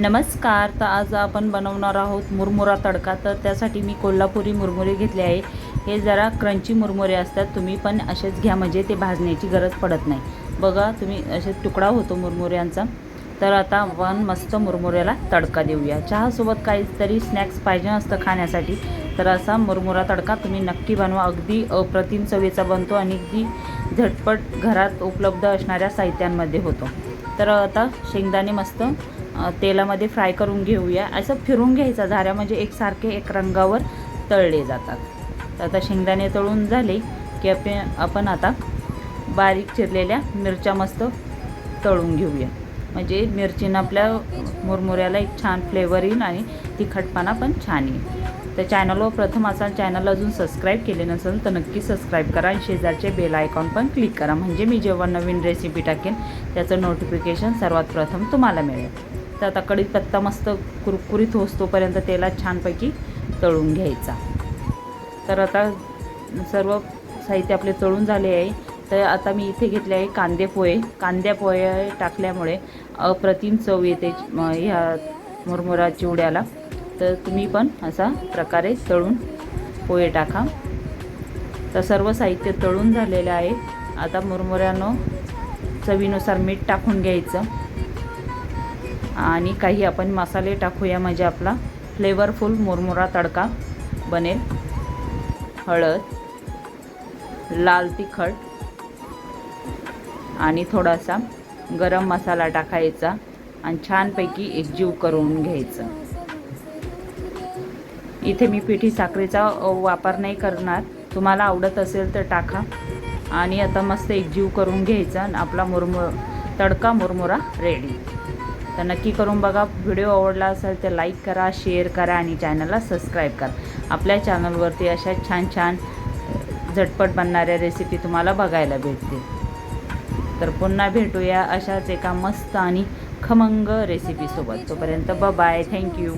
नमस्कार तर आज आपण बनवणार आहोत मुरमुरा तडका. तर त्यासाठी मी कोल्हापुरी मुरमुरे घेतले आहे. हे जरा क्रंची मुरमुरे असतात तुम्ही पण असेच घ्या म्हणजे ते भाजण्याची गरज पडत नाही. बघा तुम्ही असे तुकडा होतो मुरमुऱ्यांचा. तर आता आपण मस्त मुरमुऱ्याला तडका देऊया. चहासोबत काहीतरी स्नॅक्स पाहिजे असतं खाण्यासाठी. तर असा मुरमुरा तडका तुम्ही नक्की बनवा. अगदी अप्रतिम चवीचा बनतो आणि अगदी झटपट घरात उपलब्ध असणाऱ्या साहित्यांमध्ये होतो. तर आता शेंगदाणे मस्त तेलामध्ये फ्राय करून घेऊया. असं फिरून घ्यायचा झाऱ्या म्हणजे एकसारखे एक रंगावर तळले जातात. तर आता शेंगदाणे तळून झाले की आपण आपण आता बारीक चिरलेल्या मिरच्या मस्त तळून घेऊया. म्हणजे मिरचीनं आपल्या मुरमुऱ्याला एक छान फ्लेवर येईल आणि तिखटपणा पण छान येईल. तर चॅनलवर प्रथम असाल चॅनल अजून सबस्क्राईब केले नसेल तर नक्की सबस्क्राईब करा. आणि शेजारचे बेल आयकॉन पण क्लिक करा. म्हणजे मी जेव्हा नवीन रेसिपी टाकेन त्याचं नोटिफिकेशन सर्वात प्रथम तुम्हाला मिळेल. तर आता कढीपत्ता मस्त कुरकुरीत होतोपर्यंत तेलात छानपैकी तळून घ्यायचा. तर आता सर्व साहित्य आपले तळून झाले आहे. तर आता मी इथे घेतले आहे कांदे पोहे. कांद्या पोहे टाकल्यामुळे अप्रतिम चव येते ह्या मुरमुरा चिवड्याला. तर तुम्ही पण असा प्रकारे तळून पोहे टाका. तर सर्व साहित्य तळून झालेलं आहे. आता मुरमुऱ्यानं चवीनुसार मीठ टाकून घ्यायचं. आणि काही आपण मसाले टाकूया म्हणजे आपला फ्लेवरफुल मुरमुरा तडका बनेल. हळद लाल तिखट आणि थोडासा गरम मसाला टाकायचा आणि छानपैकी एकजीव करून घ्यायचं. इथे मी पिठी साखरेचा वापर नाही करणार. तुम्हाला आवडत असेल तर टाका. आणि आता मस्त एकजीव करून घ्यायचा आणि आपला मुरमुर तडका मुरमुरा रेडी तर नक्की करून बघा. व्हिडिओ आवडला असेल तर लाईक करा शेअर करा आणि चॅनलला सबस्क्राईब करा. आपल्या चॅनलवरती अशा छान छान झटपट बनणाऱ्या रेसिपी तुम्हाला बघायला भेटतील. तर पुन्हा भेटूया अशाच एका मस्त आणि खमंग रेसिपीसोबत तोपर्यंत ब बाय थँक्यू